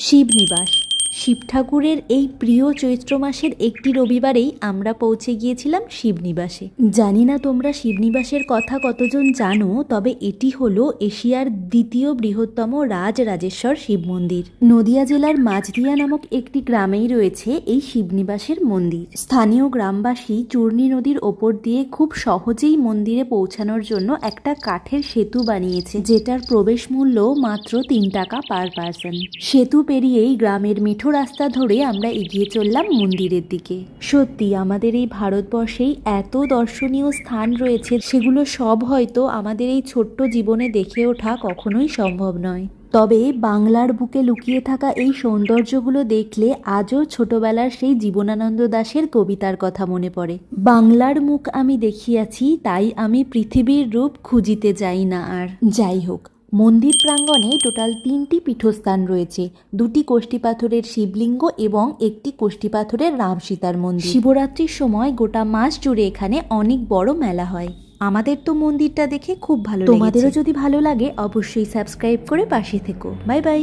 শিবনিবাস। শিব ঠাকুরের এই প্রিয় চৈত্র মাসের একটি রবিবারেই আমরা পৌঁছে গিয়েছিলাম শিবনিবাসে। জানি না তোমরা শিবনিবাসের কথা কতজন জানো, তবে এটি হলো এশিয়ার দ্বিতীয় বৃহত্তম রাজ রাজেশ্বর শিব মন্দির। নদিয়া জেলার মাঝদিয়া নামক একটি গ্রামেই রয়েছে এই শিবনিবাসের মন্দির। স্থানীয় গ্রামবাসী চূর্ণী নদীর ওপর দিয়ে খুব সহজেই মন্দিরে পৌঁছানোর জন্য একটা কাঠের সেতু বানিয়েছে, যেটার প্রবেশ মূল্য মাত্র তিন টাকা পার পার্সন। সেতু পেরিয়েই গ্রামের মিঠো রাস্তা ধরে আমরা এগিয়ে চললাম মন্দিরের দিকে। সত্যি, আমাদের এই ভারতবর্ষেই এত দর্শনীয় স্থান রয়েছে, সেগুলো সব হয়তো আমাদের এই ছোট্ট জীবনে দেখে ওঠা কখনোই সম্ভব নয়। তবে বাংলার বুকে লুকিয়ে থাকা এই সৌন্দর্যগুলো দেখলে আজও ছোটবেলার সেই জীবনানন্দ দাশের কবিতার কথা মনে পড়ে। বাংলার মুখ আমি দেখিয়াছি, তাই আমি পৃথিবীর রূপ খুঁজিতে যাই না আর। যাই হোক মন্দির প্রাঙ্গণে টোটাল তিনটি পীঠস্থান রয়েছে। দুটি কোষ্ঠী পাথরের শিবলিঙ্গ এবং একটি কোষ্ঠী পাথরের রাম সীতার মন্দির। শিবরাত্রির সময় গোটা মাস জুড়ে এখানে অনেক বড় মেলা হয়। আমাদের তো মন্দিরটা দেখে খুব ভালো তোমাদেরও যদি ভালো লাগে, অবশ্যই সাবস্ক্রাইব করে পাশে থেকো। Bye bye.